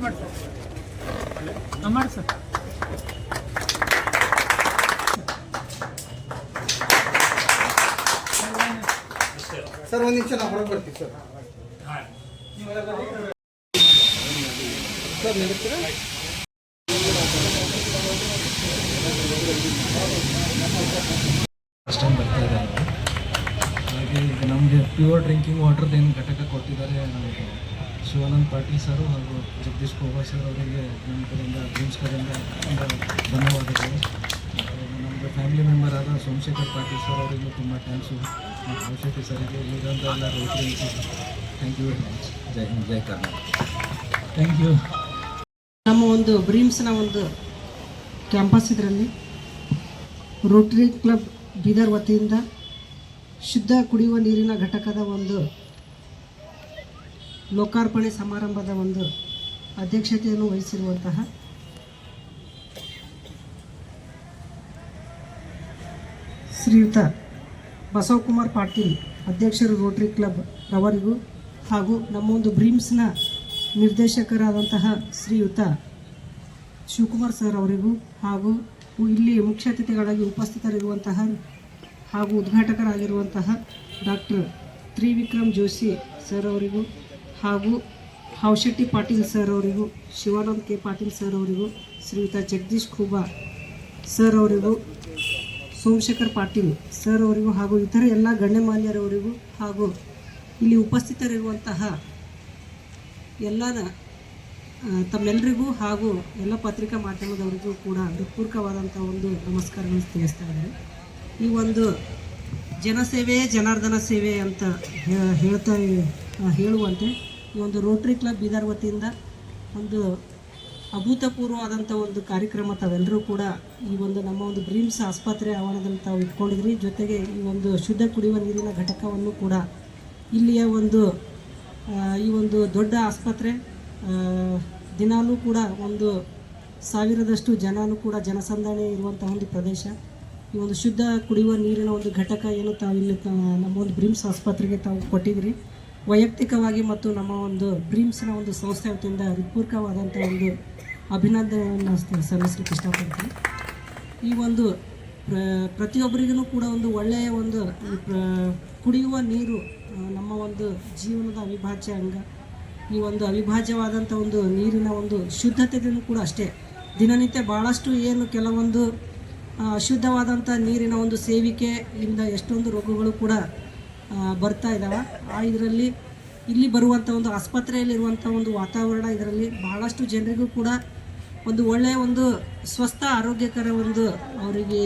ಮಾಡಿ sir sir ಒಂದು ನಿಮಿಷ ನಾವು ಹೊರಗೆ ಬರ್ತೀವಿ, ಸರ್. ಸರ್ ನಿಲ್ಲಿಸ್ತೀರಾ ಫಸ್ಟ್ ಟೈಮ್ ಹಾಗೆ ನಮಗೆ ಪ್ಯೂರ್ ಡ್ರಿಂಕಿಂಗ್ ವಾಟರ್ದು ಏನು ಘಟಕ ಕೊಟ್ಟಿದ್ದಾರೆ ನಮಗೆ ಶಿವಾನಂದ್ ಪಾಟೀಲ್ ಸರ್ ಹಾಗೂ ಜಗದೀಶ್ ಕೋಬಾ ಸರ್ ಅವರಿಗೆ ನಮ್ಮ ಕಡೆಯಿಂದ ಕಡೆಯಿಂದ ತುಂಬ ಧನ್ಯವಾದಗಳು. ನಮ್ಮದು ಫ್ಯಾಮಿಲಿ ಮೆಂಬರ್ ಆದ ಸೋಮಶೇಖರ್ ಪಾಟೀಲ್ ಸರ್ ಅವರಿಗೂ ತುಂಬ ಥ್ಯಾಂಕ್ಸು ಸೋಮಶೇಖರ್ ಸರಿಗೆ ಇಲ್ಲಿರೋಂಥ ಎಲ್ಲ Rotary thank you very much Jai Hind Jai Karnataka. Thank you ನಮ್ಮ ಒಂದು ಬ್ರೀಮ್ಸ್ನ ಒಂದು ಕ್ಯಾಂಪಸ್ ಇದರಲ್ಲಿ ರೋಟ್ರಿ ಕ್ಲಬ್ ಬೀದರ್ ವತಿಯಿಂದ ಶುದ್ಧ ಕುಡಿಯುವ ನೀರಿನ ಘಟಕದ ಒಂದು ಲೋಕಾರ್ಪಣೆ ಸಮಾರಂಭದ ಒಂದು ಅಧ್ಯಕ್ಷತೆಯನ್ನು ವಹಿಸಿರುವಂತಹ ಶ್ರೀಯುತ ಬಸವಕುಮಾರ್ ಪಾಟೀಲ್, ಅಧ್ಯಕ್ಷರು ರೋಟರಿ ಕ್ಲಬ್ ರವರಿಗೂ ಹಾಗೂ ನಮ್ಮ ಒಂದು ಬ್ರೀಮ್ಸ್ನ ನಿರ್ದೇಶಕರಾದಂತಹ ಶ್ರೀಯುತ ಶಿವಕುಮಾರ್ ಸರ್ ಅವರಿಗೂ ಹಾಗೂ ಇಲ್ಲಿ ಮುಖ್ಯ ಅತಿಥಿಗಳಾಗಿ ಉಪಸ್ಥಿತರಿರುವಂತಹ ಹಾಗೂ ಉದ್ಘಾಟಕರಾಗಿರುವಂತಹ ಡಾಕ್ಟರ್ ತ್ರಿವಿಕ್ರಮ್ ಜೋಶಿ ಸರ್ ಅವರಿಗೂ ಹಾಗೂ ಹಾವಶೆಟ್ಟಿ ಪಾಟೀಲ್ ಸರ್ ಅವರಿಗೂ ಶಿವಾನಂದ್ ಕೆ ಪಾಟೀಲ್ ಸರ್ ಅವರಿಗೂ ಶ್ರೀಯುತ ಜಗದೀಶ್ ಖೂಬಾ ಸರ್ ಅವರಿಗೂ ಸೋಮಶೇಖರ್ ಪಾಟೀಲ್ ಸರ್ ಅವರಿಗೂ ಹಾಗೂ ಇತರ ಎಲ್ಲ ಗಣ್ಯಮಾನ್ಯರವರಿಗೂ ಹಾಗೂ ಇಲ್ಲಿ ಉಪಸ್ಥಿತರಿರುವಂತಹ ಎಲ್ಲನ ಆ, ತಮ್ಮೆಲ್ಲರಿಗೂ ಹಾಗೂ ಎಲ್ಲ ಪತ್ರಿಕಾ ಮಾಧ್ಯಮದವರಿಗೂ ಕೂಡ ಹೃತ್ಪೂರ್ವಕವಾದಂಥ ಒಂದು ನಮಸ್ಕಾರವನ್ನು ತಿಳಿಸ್ತಾ ಇದ್ದಾರೆ ಈ ಒಂದು ಜನಸೇವೆ ಜನಾರ್ದನ ಸೇವೆ ಅಂತ ಹೇಳ್ತಾ ಹೇಳುವಂತೆ ಈ ಒಂದು ರೋಟ್ರಿ ಕ್ಲಬ್ ಬೀದರ್ ವತಿಯಿಂದ ಒಂದು ಅಭೂತಪೂರ್ವವಾದಂಥ ಒಂದು ಕಾರ್ಯಕ್ರಮ ತಾವೆಲ್ಲರೂ ಕೂಡ ಈ ಒಂದು ನಮ್ಮ ಒಂದು ಬ್ರೀಮ್ಸ್ ಆಸ್ಪತ್ರೆ ಆವರಣದಲ್ಲಿ ತಾವು ಇಟ್ಕೊಂಡಿದ್ರಿ. ಜೊತೆಗೆ ಈ ಒಂದು ಶುದ್ಧ ಕುಡಿಯುವ ನೀರಿನ ಘಟಕವನ್ನು ಕೂಡ ಇಲ್ಲಿಯ ಒಂದು ಈ ಒಂದು ದೊಡ್ಡ ಆಸ್ಪತ್ರೆ ದಿನಾಲೂ ಕೂಡ ಒಂದು ಸಾವಿರದಷ್ಟು ಜನನೂ ಕೂಡ ಜನಸಂದಣಿ ಇರುವಂತಹ ಒಂದು ಪ್ರದೇಶ. ಈ ಒಂದು ಶುದ್ಧ ಕುಡಿಯುವ ನೀರಿನ ಒಂದು ಘಟಕ ಏನು ತಾವು ಇಲ್ಲಿ ನಮ್ಮ ಒಂದು ಬ್ರಿಮ್ಸ್ ಆಸ್ಪತ್ರೆಗೆ ತಾವು ಕೊಟ್ಟಿದ್ರಿ. ವೈಯಕ್ತಿಕವಾಗಿ ಮತ್ತು ನಮ್ಮ ಒಂದು ಡ್ರೀಮ್ಸ್ನ ಒಂದು ಸಂಸ್ಥೆ ವತಿಯಿಂದ ಹೃತ್ಪೂರ್ವಕವಾದಂಥ ಒಂದು ಅಭಿನಂದನೆಯನ್ನು ಸಲ್ಲಿಸಲಿಕ್ಕೆ ಇಷ್ಟಪಡ್ತೀನಿ. ಈ ಒಂದು ಪ್ರ- ಪ್ರತಿಯೊಬ್ಬರಿಗೂ ಕೂಡ ಒಂದು ಒಳ್ಳೆಯ ಒಂದು ಕುಡಿಯುವ ನೀರು ನಮ್ಮ ಒಂದು ಜೀವನದ ಅವಿಭಾಜ್ಯ ಅಂಗ. ಈ ಒಂದು ಅವಿಭಾಜ್ಯವಾದಂಥ ಒಂದು ನೀರಿನ ಒಂದು ಶುದ್ಧತೆಯೂ ಕೂಡ ಅಷ್ಟೇ. ದಿನನಿತ್ಯ ಭಾಳಷ್ಟು ಏನು ಕೆಲವೊಂದು ಅಶುದ್ಧವಾದಂಥ ನೀರಿನ ಒಂದು ಸೇವಿಕೆಯಿಂದ ಎಷ್ಟೊಂದು ರೋಗಗಳು ಕೂಡ ಬರ್ತಾ ಇದ್ದಾವೆ ಇದರಲ್ಲಿ ಇಲ್ಲಿ ಬರುವಂಥ ಒಂದು ಆಸ್ಪತ್ರೆಯಲ್ಲಿರುವಂಥ ಒಂದು ವಾತಾವರಣ ಇದರಲ್ಲಿ ಬಹಳಷ್ಟು ಜನರಿಗೂ ಕೂಡ ಒಂದು ಒಳ್ಳೆಯ ಒಂದು ಸ್ವಸ್ಥ, ಆರೋಗ್ಯಕರ ಒಂದು ಅವರಿಗೆ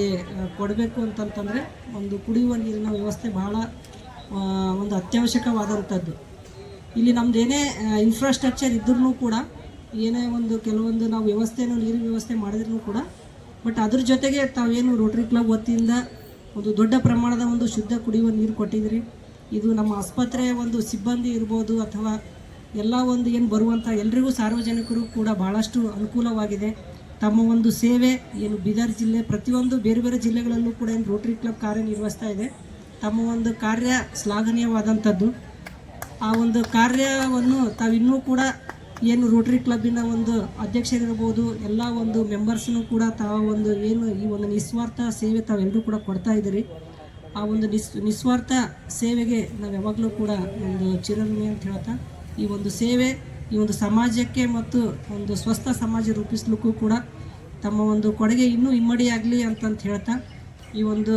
ಕೊಡಬೇಕು ಅಂತಂತಂದರೆ ಒಂದು ಕುಡಿಯುವ ನೀರಿನ ವ್ಯವಸ್ಥೆ ಬಹಳ ಒಂದು ಅತ್ಯವಶ್ಯಕವಾದಂಥದ್ದು ಇಲ್ಲಿ ನಮ್ದು ಏನೇ ಇನ್ಫ್ರಾಸ್ಟ್ರಕ್ಚರ್ ಇದ್ರೂ ಕೂಡ ಏನೇ ಒಂದು ಕೆಲವೊಂದು ನಾವು ವ್ಯವಸ್ಥೆನೂ ನೀರಿನ ವ್ಯವಸ್ಥೆ ಮಾಡಿದ್ರೂ ಕೂಡ ಬಟ್ ಅದ್ರ ಜೊತೆಗೆ ತಾವೇನು ರೋಟ್ರಿ ಕ್ಲಬ್ ವತಿಯಿಂದ ಒಂದು ದೊಡ್ಡ ಪ್ರಮಾಣದ ಒಂದು ಶುದ್ಧ ಕುಡಿಯುವ ನೀರು ಕೊಟ್ಟಿದ್ರಿ. ಇದು ನಮ್ಮ ಆಸ್ಪತ್ರೆಯ ಒಂದು ಸಿಬ್ಬಂದಿ ಇರ್ಬೋದು ಅಥವಾ ಎಲ್ಲ ಒಂದು ಏನು ಬರುವಂಥ ಎಲ್ರಿಗೂ ಸಾರ್ವಜನಿಕರು ಕೂಡ ಭಾಳಷ್ಟು ಅನುಕೂಲವಾಗಿದೆ. ತಮ್ಮ ಒಂದು ಸೇವೆ ಏನು ಬೀದರ್ ಜಿಲ್ಲೆ ಪ್ರತಿಯೊಂದು ಬೇರೆ ಬೇರೆ ಜಿಲ್ಲೆಗಳಲ್ಲೂ ಕೂಡ ಏನು ರೋಟರಿ ಕ್ಲಬ್ ಕಾರ್ಯನಿರ್ವಹಿಸ್ತಾ ಇದೆ. ತಮ್ಮ ಒಂದು ಕಾರ್ಯ ಶ್ಲಾಘನೀಯವಾದಂಥದ್ದು ಆ ಒಂದು ಕಾರ್ಯವನ್ನು ತಾವಿನ್ನೂ ಕೂಡ ಏನು ರೋಟರಿ ಕ್ಲಬ್ಬಿನ ಒಂದು ಅಧ್ಯಕ್ಷರಿರ್ಬೋದು, ಎಲ್ಲ ಒಂದು ಮೆಂಬರ್ಸ್ನು ಕೂಡ ತಾವು ಒಂದು ಏನು ಈ ಒಂದು ನಿಸ್ವಾರ್ಥ ಸೇವೆ ತಾವೆಲ್ಲರೂ ಕೂಡ ಕೊಡ್ತಾ ಇದ್ದೀರಿ. ಆ ಒಂದು ನಿಸ್, ನಿಸ್ವಾರ್ಥ ಸೇವೆಗೆ ನಾವು ಯಾವಾಗಲೂ ಕೂಡ ಒಂದು ಚಿರಋಣಿ ಅಂತ ಹೇಳ್ತಾ, ಈ ಒಂದು ಸೇವೆ, ಈ ಒಂದು ಸಮಾಜಕ್ಕೆ ಮತ್ತು ಒಂದು ಸ್ವಸ್ಥ ಸಮಾಜ ರೂಪಿಸ್ಲಿಕ್ಕೂ ಕೂಡ ತಮ್ಮ ಒಂದು ಕೊಡುಗೆ ಇನ್ನೂ ಇಮ್ಮಡಿಯಾಗಲಿ ಅಂತಂತ ಹೇಳ್ತಾ, ಈ ಒಂದು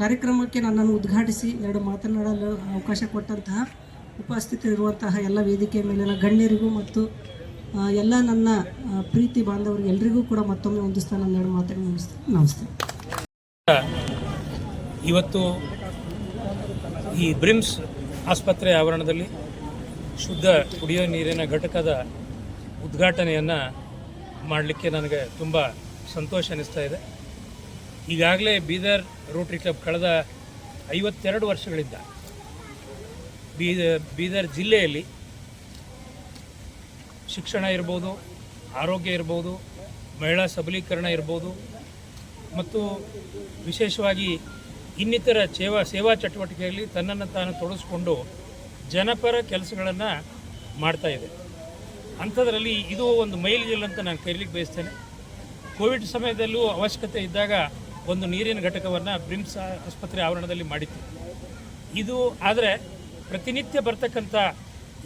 ಕಾರ್ಯಕ್ರಮಕ್ಕೆ ನನ್ನನ್ನು ಉದ್ಘಾಟಿಸಿ ಎರಡು ಮಾತನಾಡಲು ಅವಕಾಶ ಕೊಟ್ಟಂತಹ ಉಪಸ್ಥಿತರಿರುವಂತಹ ಎಲ್ಲ ವೇದಿಕೆ ಮೇಲಿನ ಗಣ್ಯರಿಗೂ ಮತ್ತು ಎಲ್ಲ ನನ್ನ ಪ್ರೀತಿ ಬಾಂಧವರಿಗೆ ಎಲ್ಲರಿಗೂ ಕೂಡ ಮತ್ತೊಮ್ಮೆ ಹೊಂದಿಸ್ತಾ ನನ್ನ ಎರಡು ಮಾತನ್ನು ಮುಗಿಸ್ತೀನಿ. ನಮಸ್ತೆ. ಇವತ್ತು ಈ ಬ್ರಿಮ್ಸ್ ಆಸ್ಪತ್ರೆ ಆವರಣದಲ್ಲಿ ಶುದ್ಧ ಕುಡಿಯೋ ನೀರಿನ ಘಟಕದ ಉದ್ಘಾಟನೆಯನ್ನು ಮಾಡಲಿಕ್ಕೆ ನನಗೆ ತುಂಬ ಸಂತೋಷ ಅನ್ನಿಸ್ತಾ ಇದೆ. ಈಗಾಗಲೇ ಬೀದರ್ ರೋಟ್ರಿ ಕ್ಲಬ್ ಕಳೆದ ಐವತ್ತೆರಡು ವರ್ಷಗಳಿಂದ ಬೀದರ್ ಬೀದರ್ ಜಿಲ್ಲೆಯಲ್ಲಿ ಶಿಕ್ಷಣ ಇರ್ಬೋದು, ಆರೋಗ್ಯ ಇರ್ಬೋದು, ಮಹಿಳಾ ಸಬಲೀಕರಣ ಇರ್ಬೋದು, ಮತ್ತು ವಿಶೇಷವಾಗಿ ಇನ್ನಿತರ ಸೇವಾ ಸೇವಾ ಚಟುವಟಿಕೆಯಲ್ಲಿ ತನ್ನನ್ನು ತಾನು ತೊಡಗಿಸ್ಕೊಂಡು ಜನಪರ ಕೆಲಸಗಳನ್ನು ಮಾಡ್ತಾ ಇದೆ. ಅಂಥದ್ರಲ್ಲಿ ಇದು ಒಂದು ಮೈಲಿಗಲ್ಲು ಅಂತ ನಾನು ಕರೀಲಿಕ್ಕೆ ಬಯಸ್ತೇನೆ. ಕೋವಿಡ್ ಸಮಯದಲ್ಲೂ ಅವಶ್ಯಕತೆ ಇದ್ದಾಗ ಒಂದು ನೀರಿನ ಘಟಕವನ್ನು ಬ್ರಿಮ್ಸ್ ಆಸ್ಪತ್ರೆ ಆವರಣದಲ್ಲಿ ಮಾಡಿತ್ತು. ಇದು ಆದರೆ ಪ್ರತಿನಿತ್ಯ ಬರ್ತಕ್ಕಂಥ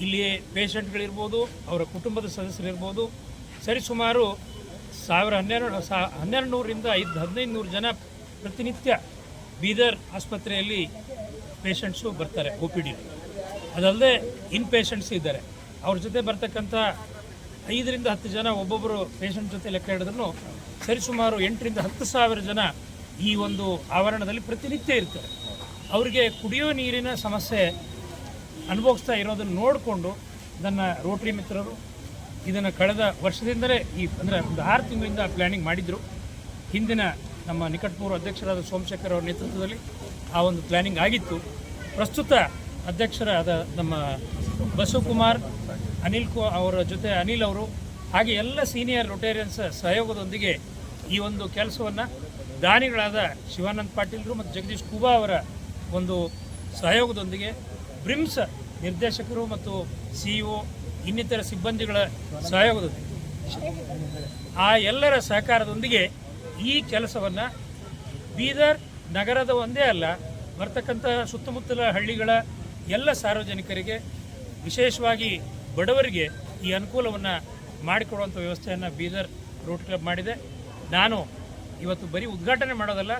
ಇಲ್ಲಿ ಪೇಷಂಟ್ಗಳಿರ್ಬೋದು, ಅವರ ಕುಟುಂಬದ ಸದಸ್ಯರಿರ್ಬೋದು. ಸರಿಸುಮಾರು ಸಾವಿರ ಹನ್ನೆರಡು, ಸಾ ಹನ್ನೆರಡು ನೂರರಿಂದ ಐದು ಹದಿನೈದು ನೂರು ಜನ ಪ್ರತಿನಿತ್ಯ ಬೀದರ್ ಆಸ್ಪತ್ರೆಯಲ್ಲಿ ಪೇಷಂಟ್ಸು ಬರ್ತಾರೆ, ಒ ಪಿ ಡಿ. ಅದಲ್ಲದೆ ಇನ್ ಪೇಷಂಟ್ಸ್ ಇದ್ದಾರೆ. ಅವ್ರ ಜೊತೆ ಬರ್ತಕ್ಕಂಥ ಐದರಿಂದ ಹತ್ತು ಜನ ಒಬ್ಬೊಬ್ಬರು ಪೇಷಂಟ್ ಜೊತೆ ಲೆಕ್ಕ ಹಿಡಿದ್ರು ಸರಿಸುಮಾರು ಎಂಟರಿಂದ ಹತ್ತು ಸಾವಿರ ಜನ ಈ ಒಂದು ಆವರಣದಲ್ಲಿ ಪ್ರತಿನಿತ್ಯ ಇರ್ತಾರೆ. ಅವರಿಗೆ ಕುಡಿಯೋ ನೀರಿನ ಸಮಸ್ಯೆ ಅನುಭವಿಸ್ತಾ ಇರೋದನ್ನು ನೋಡಿಕೊಂಡು ನನ್ನ ರೋಟರಿ ಮಿತ್ರರು ಇದನ್ನು ಕಳೆದ ವರ್ಷದಿಂದಲೇ ಈ ಅಂದರೆ ಒಂದು ಆರು ತಿಂಗಳಿಂದ ಪ್ಲ್ಯಾನಿಂಗ್ ಮಾಡಿದರು. ಹಿಂದಿನ ನಮ್ಮ ನಿಕಟಪೂರ್ವ ಅಧ್ಯಕ್ಷರಾದ ಸೋಮಶೇಖರ್ ಅವರ ನೇತೃತ್ವದಲ್ಲಿ ಆ ಒಂದು ಪ್ಲ್ಯಾನಿಂಗ್ ಆಗಿತ್ತು. ಪ್ರಸ್ತುತ ಅಧ್ಯಕ್ಷರಾದ ನಮ್ಮ ಬಸವಕುಮಾರ್, ಅನಿಲ್ ಕು ಅವರ ಜೊತೆ ಅನಿಲ್ ಅವರು ಹಾಗೆ ಎಲ್ಲ ಸೀನಿಯರ್ ರೊಟೇರಿಯನ್ಸ್ ಸಹಯೋಗದೊಂದಿಗೆ ಈ ಒಂದು ಕೆಲಸವನ್ನು ದಾನಿಗಳಾದ ಶಿವಾನಂದ್ ಪಾಟೀಲ್ರು ಮತ್ತು ಜಗದೀಶ್ ಕುಬಾ ಅವರ ಒಂದು ಸಹಯೋಗದೊಂದಿಗೆ ಬ್ರಿಮ್ಸ್ ನಿರ್ದೇಶಕರು ಮತ್ತು ಸಿ ಇ ಇನ್ನಿತರ ಸಿಬ್ಬಂದಿಗಳ ಸಹಯೋಗದೊಂದಿಗೆ. ಆ ಎಲ್ಲರ ಸಹಕಾರದೊಂದಿಗೆ ಈ ಕೆಲಸವನ್ನು ಬೀದರ್ ನಗರದ ಒಂದೇ ಅಲ್ಲ, ಬರ್ತಕ್ಕಂಥ ಸುತ್ತಮುತ್ತಲ ಹಳ್ಳಿಗಳ ಎಲ್ಲ ಸಾರ್ವಜನಿಕರಿಗೆ, ವಿಶೇಷವಾಗಿ ಬಡವರಿಗೆ ಈ ಅನುಕೂಲವನ್ನು ಮಾಡಿಕೊಡುವಂಥ ವ್ಯವಸ್ಥೆಯನ್ನು ಬೀದರ್ ರೋಟ್ ಕ್ಲಬ್ ಮಾಡಿದೆ. ನಾನು ಇವತ್ತು ಬರೀ ಉದ್ಘಾಟನೆ ಮಾಡೋದಲ್ಲ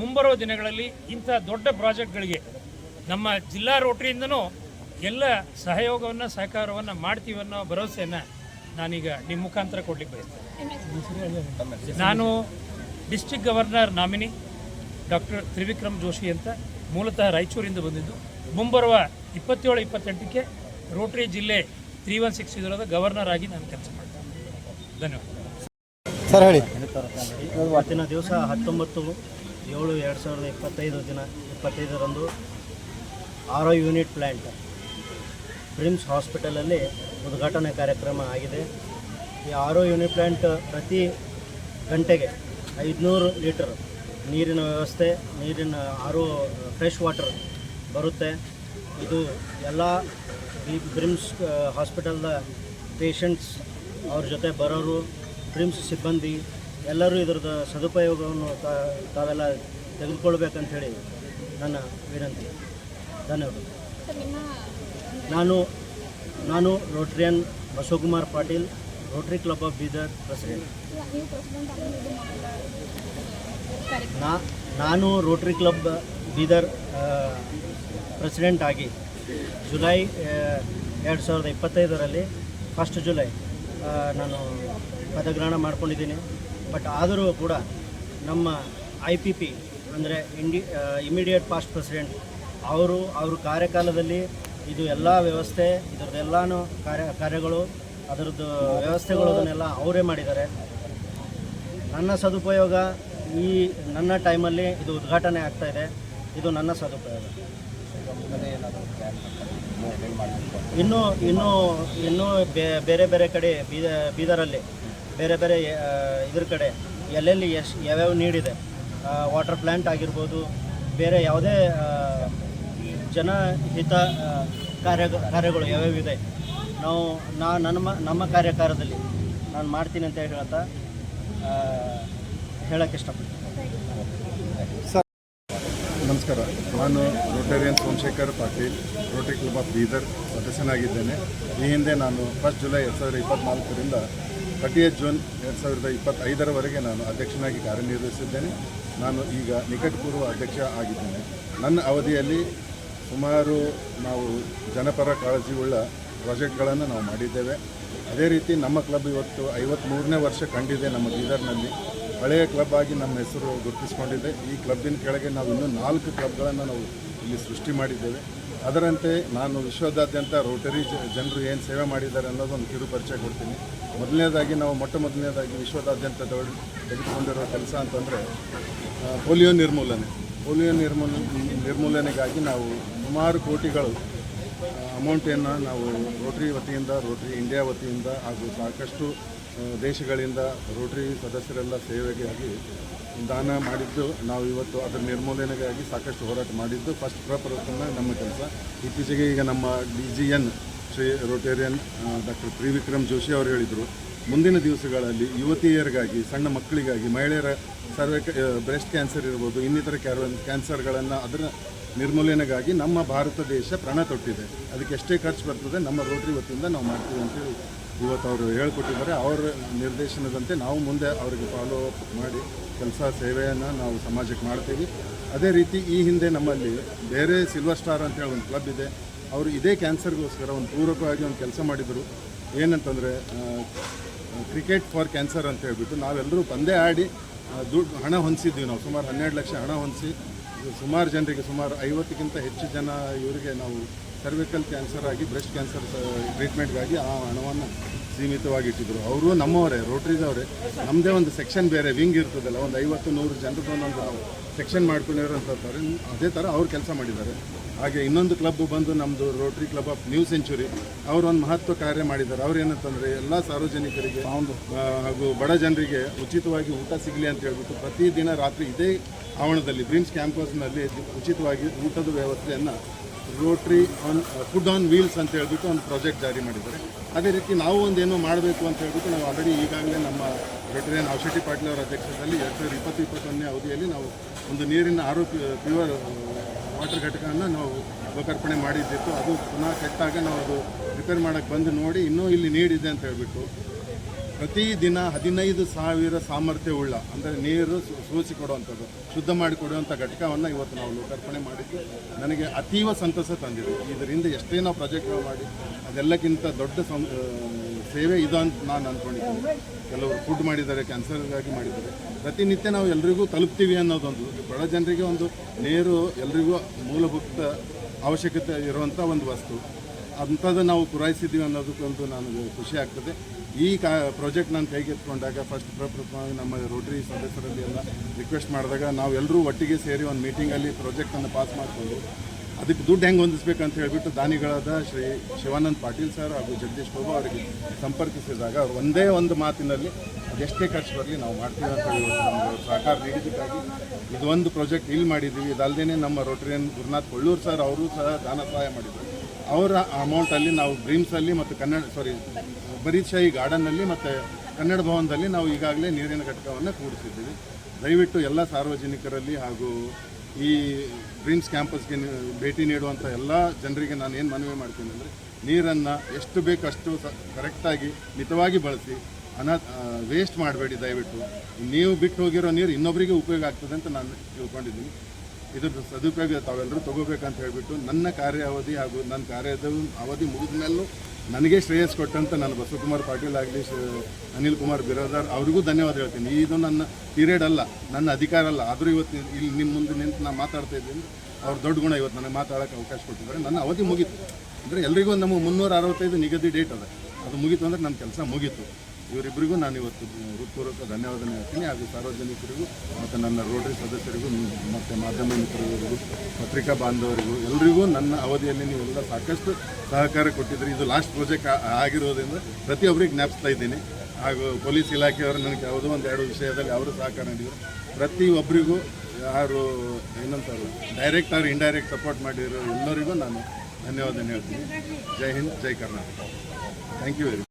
ಮುಂಬರುವ ದಿನಗಳಲ್ಲಿ ಇಂಥ ದೊಡ್ಡ ಪ್ರಾಜೆಕ್ಟ್ಗಳಿಗೆ ನಮ್ಮ ಜಿಲ್ಲಾ ರೋಟರಿಯಿಂದನೂ ಎಲ್ಲ ಸಹಯೋಗವನ್ನು ಸಹಕಾರವನ್ನು ಮಾಡ್ತೀವಿ ಅನ್ನೋ ಭರವಸೆಯನ್ನು ನಾನೀಗ ನಿಮ್ಮ ಮುಖಾಂತರ ಕೊಡ್ಲಿಕ್ಕೆ ಬಯಸ್ತೇನೆ. ನಾನು district governor nominee doctor Trivikram Joshi ಅಂತ ಮೂಲತಃ ರಾಯಚೂರಿಂದ ಬಂದಿದ್ದು. ಮುಂಬರುವ ಇಪ್ಪತ್ತೇಳು ಇಪ್ಪತ್ತೆಂಟಕ್ಕೆ ರೋಟರಿ ಜಿಲ್ಲೆ ತ್ರೀ ಒನ್ ಸಿಕ್ಸ್ ಇದರದ ಗವರ್ನರ್ ಆಗಿ ನಾನು ಕೆಲಸ ಮಾಡ್ತೇನೆ. ಧನ್ಯವಾದ. ಸರ್ ಹೇಳಿ. ಇವತ್ತಿನ ದಿವಸ ಹತ್ತೊಂಬತ್ತು ಏಳು ಎರಡು ಸಾವಿರದ ಇಪ್ಪತ್ತೈದು ದಿನ ಇಪ್ಪತ್ತೈದರಂದು ಆರೋ ಯೂನಿಟ್ ಪ್ಲ್ಯಾಂಟ್ ಬ್ರಿಮ್ಸ್ ಹಾಸ್ಪಿಟಲಲ್ಲಿ ಉದ್ಘಾಟನೆ ಕಾರ್ಯಕ್ರಮ ಆಗಿದೆ. ಈ ಆರೋ ಯೂನಿಟ್ ಪ್ಲ್ಯಾಂಟ್ ಪ್ರತಿ ಗಂಟೆಗೆ ಐದುನೂರು ಲೀಟರ್ ನೀರಿನ ವ್ಯವಸ್ಥೆ, ನೀರಿನ ಆರೋ ಫ್ರೆಶ್ ವಾಟರ್ ಬರುತ್ತೆ. ಇದು ಎಲ್ಲ ಈ ಬ್ರಿಮ್ಸ್ ಹಾಸ್ಪಿಟಲ್ದ ಪೇಷಂಟ್ಸ್ ಅವ್ರ ಜೊತೆ ಬರೋರು ಬ್ರಿಮ್ಸ್ ಸಿಬ್ಬಂದಿ ಎಲ್ಲರೂ ಇದರದ ಸದುಪಯೋಗವನ್ನು ತಾವೆಲ್ಲ ತೆಗೆದುಕೊಳ್ಬೇಕಂತ ಹೇಳಿ ನನ್ನ ವಿನಂತಿ. ಧನ್ಯವಾದ ನಾನು ನಾನು Rotarian Basavakumar Patil, Rotary club of Bidar president. ನಾ, ನಾನು ರೋಟ್ರಿ ಕ್ಲಬ್ ಬೀದರ್ ಪ್ರೆಸಿಡೆಂಟ್ ಆಗಿ ಜುಲೈ ಎರಡು ಸಾವಿರದ ಇಪ್ಪತ್ತೈದರಲ್ಲಿ ಫಸ್ಟ್ ಜುಲೈ ನಾನು ಪದಗ್ರಹಣ ಮಾಡ್ಕೊಂಡಿದ್ದೀನಿ. ಬಟ್ ಆದರೂ ಕೂಡ ನಮ್ಮ ಐ ಪಿ ಪಿ ಅಂದರೆ ಇಂಡಿ ಇಮಿಡಿಯೇಟ್ ಪಾಸ್ಟ್ ಪ್ರೆಸಿಡೆಂಟ್ ಅವರು, ಅವ್ರ ಕಾರ್ಯಕಾಲದಲ್ಲಿ ಇದು ಎಲ್ಲ ವ್ಯವಸ್ಥೆ, ಇದರದ್ದೆಲ್ಲನೂ ಕಾರ್ಯ, ಕಾರ್ಯಗಳು, ಅದರದ್ದು ವ್ಯವಸ್ಥೆಗಳು ಅದನ್ನೆಲ್ಲ ಅವರೇ ಮಾಡಿದ್ದಾರೆ. ನನ್ನ ಸದುಪಯೋಗ ಈ ನನ್ನ ಟೈಮಲ್ಲಿ ಇದು ಉದ್ಘಾಟನೆ ಆಗ್ತಾ ಇದೆ. ಇದು ನನ್ನ ಸದುಪಯೋಗ. ಇನ್ನೂ ಇನ್ನೂ ಇನ್ನೂ ಬೇರೆ ಬೇರೆ ಕಡೆ ಬೀದ, ಬೀದರಲ್ಲಿ, ಬೇರೆ ಬೇರೆ ಇದ್ರ ಕಡೆ, ಎಲ್ಲೆಲ್ಲಿ ಎಷ್ಟು, ಯಾವ್ಯಾವ ನೀಡಿದೆ ವಾಟರ್ ಪ್ಲ್ಯಾಂಟ್ ಆಗಿರ್ಬೋದು, ಬೇರೆ ಯಾವುದೇ ಜನಹಿತ ಕಾರ್ಯ ಕಾರ್ಯಗಳು ಯಾವ್ಯಾವಿದೆ ನಾವು, ನಾ ನಮ್ಮ ನಮ್ಮ ಕಾರ್ಯಕಾರದಲ್ಲಿ ನಾನು ಮಾಡ್ತೀನಿ ಅಂತ ಹೇಳ್ತಾ ಹೇಳಕ್ಕೆ ಇಷ್ಟಪಡ್ತೀನಿ. ನಮಸ್ಕಾರ. ನಾನು Rotarian Somashekhar Patil Rotary club of Bidar ಸದಸ್ಯನಾಗಿದ್ದೇನೆ. ಈ ಹಿಂದೆ ನಾನು ಫಸ್ಟ್ ಜುಲೈ ಎರಡು ಸಾವಿರದ ಇಪ್ಪತ್ತ್ನಾಲ್ಕರಿಂದ ಥರ್ಟಿ ಜೂನ್ ಎರಡು ಸಾವಿರದ ಇಪ್ಪತ್ತೈದರವರೆಗೆ ನಾನು ಅಧ್ಯಕ್ಷನಾಗಿ ಕಾರ್ಯನಿರ್ವಹಿಸಿದ್ದೇನೆ. ನಾನು ಈಗ ನಿಕಟಪೂರ್ವ ಅಧ್ಯಕ್ಷ ಆಗಿದ್ದೇನೆ. ನನ್ನ ಅವಧಿಯಲ್ಲಿ ಸುಮಾರು ನಾವು ಜನಪರ ಕಾಳಜಿಯುಳ್ಳ ಪ್ರಾಜೆಕ್ಟ್ಗಳನ್ನು ನಾವು ಮಾಡಿದ್ದೇವೆ. ಅದೇ ರೀತಿ ನಮ್ಮ ಕ್ಲಬ್ ಇವತ್ತು ಐವತ್ತ್ಮೂರನೇ ವರ್ಷ ಕಂಡಿದೆ ನಮ್ಮ ಬೀದರ್ನಲ್ಲಿ. ಹಳೆಯ ಕ್ಲಬ್ ಆಗಿ ನಮ್ಮ ಹೆಸರು ಗುರುತಿಸಿಕೊಂಡಿದೆ. ಈ ಕ್ಲಬ್ಬಿನ ಕೆಳಗೆ ನಾವು ಇನ್ನೂ ನಾಲ್ಕು ಕ್ಲಬ್ಗಳನ್ನು ನಾವು ಇಲ್ಲಿ ಸೃಷ್ಟಿ ಮಾಡಿದ್ದೇವೆ. ಅದರಂತೆ ನಾನು ವಿಶ್ವದಾದ್ಯಂತ ರೋಟರಿ ಜನರು ಏನು ಸೇವೆ ಮಾಡಿದ್ದಾರೆ ಅನ್ನೋದು ಒಂದು ಕಿರು ಪರಿಚಯ ಕೊಡ್ತೀನಿ. ಮೊದಲನೇದಾಗಿ ನಾವು ಮೊಟ್ಟ ಮೊದಲನೇದಾಗಿ ವಿಶ್ವದಾದ್ಯಂತ ತೆಗೆದುಕೊಂಡಿರೋ ಕೆಲಸ ಅಂತಂದರೆ ಪೋಲಿಯೋ ನಿರ್ಮೂಲನೆ. ಪೋಲಿಯೋ ನಿರ್ಮೂಲ ನಿರ್ಮೂಲನೆಗಾಗಿ ನಾವು ಸುಮಾರು ಕೋಟಿಗಳು ಅಮೌಂಟನ್ನು ನಾವು ರೋಟ್ರಿ ವತಿಯಿಂದ, ರೋಟ್ರಿ ಇಂಡಿಯಾ ವತಿಯಿಂದ ಹಾಗೂ ಸಾಕಷ್ಟು ದೇಶಗಳಿಂದ ರೋಟ್ರಿ ಸದಸ್ಯರೆಲ್ಲ ಸೇವೆಗಾಗಿ ದಾನ ಮಾಡಿದ್ದು, ನಾವು ಇವತ್ತು ಅದರ ನಿರ್ಮೂಲನೆಗಾಗಿ ಸಾಕಷ್ಟು ಹೋರಾಟ ಮಾಡಿದ್ದು. ಫಸ್ಟ್ ಪ್ರಪ್ರಥಮ ನಮ್ಮ ಕೆಲಸ. ಇತ್ತೀಚೆಗೆ ಈಗ ನಮ್ಮ D G N Shri Rotarian doctor Trivikram Joshi ಅವರು ಹೇಳಿದರು. ಮುಂದಿನ ದಿವಸಗಳಲ್ಲಿ ಯುವತಿಯರಿಗಾಗಿ, ಸಣ್ಣ ಮಕ್ಕಳಿಗಾಗಿ, ಮಹಿಳೆಯರ ಸರ್ವೆ ಬ್ರೆಸ್ಟ್ ಕ್ಯಾನ್ಸರ್ ಇರ್ಬೋದು, ಇನ್ನಿತರ ಕ್ಯಾನ್ಸರ್ಗಳನ್ನು ಅದರ ನಿರ್ಮೂಲನೆಗಾಗಿ ನಮ್ಮ ಭಾರತ ದೇಶ ಪ್ರಾಣ ತೊಟ್ಟಿದೆ. ಅದಕ್ಕೆ ಎಷ್ಟೇ ಖರ್ಚು ಬರ್ತದೆ, ನಮ್ಮ ರೋಟರಿ ವತಿಯಿಂದ ನಾವು ಮಾಡ್ತೀವಿ ಅಂತೇಳಿ ಇವತ್ತು ಅವರು ಹೇಳ್ಕೊಟ್ಟಿದ್ದಾರೆ. ಅವರ ನಿರ್ದೇಶನದಂತೆ ನಾವು ಮುಂದೆ ಅವರಿಗೆ ಫಾಲೋ ಅಪ್ ಮಾಡಿ ಕೆಲಸ, ಸೇವೆಯನ್ನು ನಾವು ಸಮಾಜಕ್ಕೆ ಮಾಡ್ತೀವಿ. ಅದೇ ರೀತಿ ಈ ಹಿಂದೆ ನಮ್ಮಲ್ಲಿ ಬೇರೆ ಸಿಲ್ವರ್ ಸ್ಟಾರ್ ಅಂತೇಳಿ ಒಂದು ಕ್ಲಬ್ ಇದೆ. ಅವರು ಇದೇ ಕ್ಯಾನ್ಸರ್ಗೋಸ್ಕರ ಒಂದು ಪೂರಕವಾಗಿ ಒಂದು ಕೆಲಸ ಮಾಡಿದರು. ಏನಂತಂದರೆ ಕ್ರಿಕೆಟ್ ಫಾರ್ ಕ್ಯಾನ್ಸರ್ ಅಂತ ಹೇಳ್ಬಿಟ್ಟು ನಾವೆಲ್ಲರೂ ಪಂದ್ಯ ಆಡಿ ದುಡ್ಡು ಹಣ ಹೊಂದಿಸಿದ್ವಿ ನಾವು. ಸುಮಾರು ಹನ್ನೆರಡು ಲಕ್ಷ ಹಣ ಹೊಂದಿಸಿ, ಸುಮಾರು ಜನರಿಗೆ ಸುಮಾರು ಐವತ್ತಕ್ಕಿಂತ ಹೆಚ್ಚು ಜನ ಇವರಿಗೆ ನಾವು ಸರ್ವಿಕಲ್ ಕ್ಯಾನ್ಸರ್ ಆಗಿ ಬ್ರೆಸ್ಟ್ ಕ್ಯಾನ್ಸರ್ ಟ್ರೀಟ್ಮೆಂಟ್ಗಾಗಿ ಆ ಹಣವನ್ನು ಸೀಮಿತವಾಗಿ ಇಟ್ಟಿದ್ರು ಅವರು ನಮ್ಮವರೇ ರೋಟ್ರಿದವರೇ ನಮ್ಮದೇ ಒಂದು ಸೆಕ್ಷನ್ ಬೇರೆ ವಿಂಗ್ ಇರ್ತದಲ್ಲ, ಒಂದು ಐವತ್ತು ನೂರು ಜನರದ್ದು ಒಂದೊಂದು ಸೆಕ್ಷನ್ ಮಾಡ್ಕೊಂಡಿರೋ ಥರ ಅದೇ ಥರ ಅವ್ರು ಕೆಲಸ ಮಾಡಿದ್ದಾರೆ. ಹಾಗೆ ಇನ್ನೊಂದು ಕ್ಲಬ್ ಬಂದು ನಮ್ಮದು Rotary club of new century ಅವರು ಒಂದು ಮಹತ್ವ ಕಾರ್ಯ ಮಾಡಿದ್ದಾರೆ. ಅವ್ರು ಏನಂತಂದರೆ ಎಲ್ಲ ಸಾರ್ವಜನಿಕರಿಗೆ ಹಾಗೂ ಬಡ ಜನರಿಗೆ ಉಚಿತವಾಗಿ ಊಟ ಸಿಗಲಿ ಅಂತ ಹೇಳ್ಬಿಟ್ಟು ಪ್ರತಿದಿನ ರಾತ್ರಿ ಇದೇ ಆವರಣದಲ್ಲಿ ಬ್ರಿಮ್ಸ್ ಕ್ಯಾಂಪಸ್ನಲ್ಲಿ ಉಚಿತವಾಗಿ ಊಟದ ವ್ಯವಸ್ಥೆಯನ್ನು Rotary on food on wheels ಅಂತ ಹೇಳ್ಬಿಟ್ಟು ಒಂದು ಪ್ರಾಜೆಕ್ಟ್ ಜಾರಿ ಮಾಡಿದ್ದಾರೆ. ಅದೇ ರೀತಿ ನಾವು ಒಂದೇನೋ ಮಾಡಬೇಕು ಅಂತ ಹೇಳ್ಬಿಟ್ಟು ನಾವು ಆಲ್ರೆಡಿ ಈಗಾಗಲೇ ನಮ್ಮ ರೋಟರಿಯನ್ ಔಷಧಿ ಪಾಟೀಲ್ ಅವರ ಅಧ್ಯಕ್ಷತೆಯಲ್ಲಿ ಎರಡು ಸಾವಿರದ ಇಪ್ಪತ್ತು ಇಪ್ಪತ್ತೊಂದನೇ ಅವಧಿಯಲ್ಲಿ ನಾವು ಒಂದು ನೀರಿನ ಆರೋಗ್ಯ ಪ್ಯೂರ್ ವಾಟರ್ ಘಟಕವನ್ನು ನಾವು ಲೋಕಾರ್ಪಣೆ ಮಾಡಿದ್ದಿತ್ತು. ಅದು ಪುನಃ ಕೆಟ್ಟಾಗ ನಾವು ಅದು ರಿಪೇರ್ ಮಾಡೋಕ್ಕೆ ಬಂದು ನೋಡಿ ಇನ್ನೂ ಇಲ್ಲಿ ನೀಡಿದೆ ಅಂತ ಹೇಳ್ಬಿಟ್ಟು ಪ್ರತಿದಿನ ಹದಿನೈದು ಸಾವಿರ ಸಾಮರ್ಥ್ಯವುಳ್ಳ ಅಂದರೆ ನೀರು ಸೋಸಿ ಕೊಡುವಂಥದ್ದು, ಶುದ್ಧ ಮಾಡಿ ಕೊಡುವಂಥ ಘಟಕವನ್ನು ಇವತ್ತು ನಾವು ಲೋಕಾರ್ಪಣೆ ಮಾಡಿದ್ದು ನನಗೆ ಅತೀವ ಸಂತಸ ತಂದಿದೆ. ಇದರಿಂದ ಎಷ್ಟೇ ನಾವು ಪ್ರಾಜೆಕ್ಟ್ಗಳು ಮಾಡಿ, ಅದೆಲ್ಲಕ್ಕಿಂತ ದೊಡ್ಡ ಸಂ ಸೇವೆ ಇದು ಅಂತ ನಾನು ಅಂದ್ಕೊಂಡಿದ್ದೀನಿ ಕೆಲವರು ಫುಡ್ ಮಾಡಿದ್ದಾರೆ ಕ್ಯಾನ್ಸರ್ಗಾಗಿ ಮಾಡಿದ್ದಾರೆ. ಪ್ರತಿನಿತ್ಯ ನಾವು ಎಲ್ರಿಗೂ ತಲುಪ್ತೀವಿ ಅನ್ನೋದೊಂದು ಬಡ ಜನರಿಗೆ ಒಂದು ನೇರು, ಎಲ್ರಿಗೂ ಮೂಲಭೂತ ಅವಶ್ಯಕತೆ ಇರುವಂಥ ಒಂದು ವಸ್ತು. ಅಂಥದ್ದು ನಾವು ಪೂರೈಸಿದ್ದೀವಿ ಅನ್ನೋದಕ್ಕೊಂದು ನನಗೆ ಖುಷಿ ಆಗ್ತದೆ. ಈ ಕಾ ಪ್ರಾಜೆಕ್ಟ್ ನಾನು ಕೈಗೆತ್ಕೊಂಡಾಗ ಫಸ್ಟ್ ಪ್ರಪ್ರಥಮವಾಗಿ ನಮ್ಮ ರೋಟರಿ ಸದಸ್ಯರಲ್ಲಿ ಎಲ್ಲ ರಿಕ್ವೆಸ್ಟ್ ಮಾಡಿದಾಗ ನಾವೆಲ್ಲರೂ ಒಟ್ಟಿಗೆ ಸೇರಿ ಒಂದು ಮೀಟಿಂಗಲ್ಲಿ ಪ್ರಾಜೆಕ್ಟನ್ನು ಪಾಸ್ ಮಾಡಿಕೊಂಡು ಅದಕ್ಕೆ ದುಡ್ಡು ಹೆಂಗೆ ಹೊಂದಿಸ್ಬೇಕು ಅಂತ ಹೇಳಿಬಿಟ್ಟು ದಾನಿಗಳಾದ ಶ್ರೀ ಶಿವಾನಂದ್ ಪಾಟೀಲ್ ಸರ್ ಹಾಗೂ ಜಗದೀಶ್ ಬಾಬು ಅವರಿಗೆ ಸಂಪರ್ಕಿಸಿದಾಗ ಅವರು ಒಂದೇ ಒಂದು ಮಾತಿನಲ್ಲಿ ಅದೆಷ್ಟೇ ಖರ್ಚು ಬರಲಿ ನಾವು ಮಾಡ್ತೀವಿ ಅಂತ ನಮ್ಗೆ ಸಹಕಾರ ನೀಡಿದ್ದಕ್ಕಾಗಿ ಇದು ಒಂದು ಪ್ರಾಜೆಕ್ಟ್ ಇಲ್ಲಿ ಮಾಡಿದ್ದೀವಿ. ಇದಲ್ಲದೇ ನಮ್ಮ ರೋಟರಿಯನ್ ಗುರುನಾಥ್ ಕೊಳ್ಳೂರು ಸರ್ ಅವರು ಸಹ ದಾನ ಸಹಾಯ ಮಾಡಿದರು. ಅವರ ಅಮೌಂಟಲ್ಲಿ ನಾವು ಡ್ರೀಮ್ಸಲ್ಲಿ ಮತ್ತು ಕನ್ನಡ ಸಾರಿ ಬರೀಶಾಹಿ ಗಾರ್ಡನ್ನಲ್ಲಿ ಮತ್ತು ಕನ್ನಡ ಭವನದಲ್ಲಿ ನಾವು ಈಗಾಗಲೇ ನೀರಿನ ಘಟಕವನ್ನು ಕೂಡಿಸಿದ್ದೀವಿ. ದಯವಿಟ್ಟು ಎಲ್ಲ ಸಾರ್ವಜನಿಕರಲ್ಲಿ ಹಾಗೂ ಈ ಡ್ರೀಮ್ಸ್ ಕ್ಯಾಂಪಸ್ಗೆ ಭೇಟಿ ನೀಡುವಂಥ ಎಲ್ಲ ಜನರಿಗೆ ನಾನು ಏನು ಮನವಿ ಮಾಡ್ತೀನಿ ಅಂದರೆ ನೀರನ್ನು ಎಷ್ಟು ಬೇಕಷ್ಟು ಸ ಕರೆಕ್ಟಾಗಿ ಮಿತವಾಗಿ ಬಳಸಿ ಹಣ ವೇಸ್ಟ್ ಮಾಡಬೇಡಿ ದಯವಿಟ್ಟು. ನೀವು ಬಿಟ್ಟು ಹೋಗಿರೋ ನೀರು ಇನ್ನೊಬ್ಬರಿಗೆ ಉಪಯೋಗ ಆಗ್ತದೆ ಅಂತ ನಾನು ತಿಳ್ಕೊಂಡಿದ್ದೀನಿ. ಇದ್ರ ಸದುಪಯೋಗ ತಾವೆಲ್ಲರೂ ತಗೋಬೇಕಂತ ಹೇಳಿಬಿಟ್ಟು ನನ್ನ ಕಾರ್ಯ ಅವಧಿ ಹಾಗೂ ನನ್ನ ಕಾರ್ಯದ ಅವಧಿ ಮುಗಿದ ಮೇಲೂ ನನಗೆ ಶ್ರೇಯಸ್ ಕೊಟ್ಟಂತ ನಾನು ಬಸವಕುಮಾರ್ ಪಾಟೀಲ್ ಆಗಲಿ ಅನಿಲ್ ಕುಮಾರ್ ಬಿರಾದಾರ್, ಅವರಿಗೂ ಧನ್ಯವಾದ ಹೇಳ್ತೀನಿ. ಇದು ನನ್ನ ಪೀರಿಯಡ್ ಅಲ್ಲ, ನನ್ನ ಅಧಿಕಾರ ಅಲ್ಲ. ಆದರೂ ಇವತ್ತು ಇಲ್ಲಿ ನಿಮ್ಮ ಮುಂದೆ ನಿಂತು ನಾನು ಮಾತಾಡ್ತಾ ಇದ್ದೀನಿ. ಅವ್ರ ದೊಡ್ಡ ಗುಣ ಇವತ್ತು ನನಗೆ ಮಾತಾಡೋಕ್ಕೆ ಅವಕಾಶ ಕೊಟ್ಟಿದ್ದಾರೆ. ನನ್ನ ಅವಧಿ ಮುಗೀತು. ಅಂದರೆ ಎಲ್ರಿಗೂ ನಮ್ಮ ಮುನ್ನೂರ ಅರವತ್ತೈದು ನಿಗದಿ ಡೇಟ್ ಅದ. ಅದು ಮುಗೀತು ಅಂದರೆ ನನ್ನ ಕೆಲಸ ಮುಗೀತು. ಇವರಿಬ್ಬರಿಗೂ ನಾನು ಇವತ್ತು ಹೃತ್ಪೂರ್ವಕ ಧನ್ಯವಾದ ಹೇಳ್ತೀನಿ ಹಾಗೂ ಸಾರ್ವಜನಿಕರಿಗೂ ಮತ್ತು ನನ್ನ ರೋಟರಿ ಸದಸ್ಯರಿಗೂ, ಮತ್ತು ಮಾಧ್ಯಮ ಮಿತ್ರರಿಗೂ, ಪತ್ರಿಕಾ ಬಾಂಧವರಿಗೂ ಎಲ್ಲರಿಗೂ ನನ್ನ ಅವಧಿಯಲ್ಲಿ ನೀವೆಲ್ಲ ಸಾಕಷ್ಟು ಸಹಕಾರ ಕೊಟ್ಟಿದ್ದೀರಿ. ಇದು ಲಾಸ್ಟ್ ಪ್ರಾಜೆಕ್ಟ್ ಆಗಿರೋದ್ರಿಂದ ಪ್ರತಿಯೊಬ್ಬರಿಗೆ ಜ್ಞಾಪಿಸ್ತಾ ಇದ್ದೀನಿ. ಹಾಗೂ ಪೊಲೀಸ್ ಇಲಾಖೆಯವರು ನನಗೆ ಯಾವುದೋ ಒಂದು ಎರಡು ವಿಷಯದಲ್ಲಿ ಅವರು ಸಹಕಾರ ನೀಡಿದರು. ಪ್ರತಿಯೊಬ್ಬರಿಗೂ ಯಾರು ಏನಂತಾರೆ ಡೈರೆಕ್ಟ್ ಆರ್ ಇಂಡೈರೆಕ್ಟ್ ಸಪೋರ್ಟ್ ಮಾಡಿರೋ ಎಲ್ಲರಿಗೂ ನಾನು ಧನ್ಯವಾದ ಹೇಳ್ತೀನಿ. Jai Hind, Jai Karnataka. Thank you very